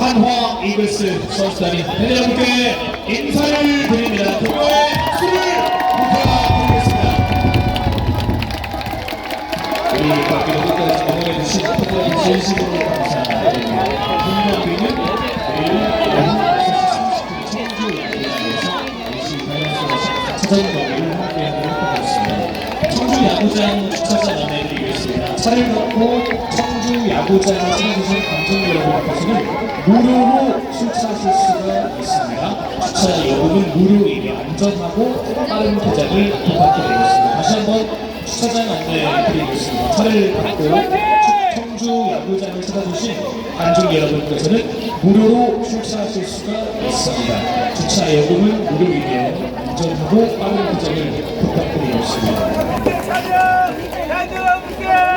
한화 이글스 선수단이 팬여러분께 인사를 드립니다. 동료의 박수를 부탁드리겠습니다. 우리 밖에도 끝까지 응원해주신 팬여러분 진심으로 감사드립니다. 홍명빈은 내일 오후 6시 30분 청주 야구장에서 NC 다이너스와 찾아온 경기를 함께하도록 하겠습니다. 청주 야구장 주차장 안내해드리겠습니다. 차를 놓고 청주 야구장에 찾아주신 관중 여러분 앞에서는 무료로 출차하실 수가 있습니다. 주차 여부는 무료이며 안전하고 빠른 도장을 부탁드리겠습니다. 다시 한번 주차장 안내해드리겠습니다. 차를 갖고 청주 야구장을 찾아주신 관중 여러분께서는 무료로 출차하실 수가 있습니다. 주차 요금은 무료이며 안전하고 빠른 도장을 부탁드립니다. Maju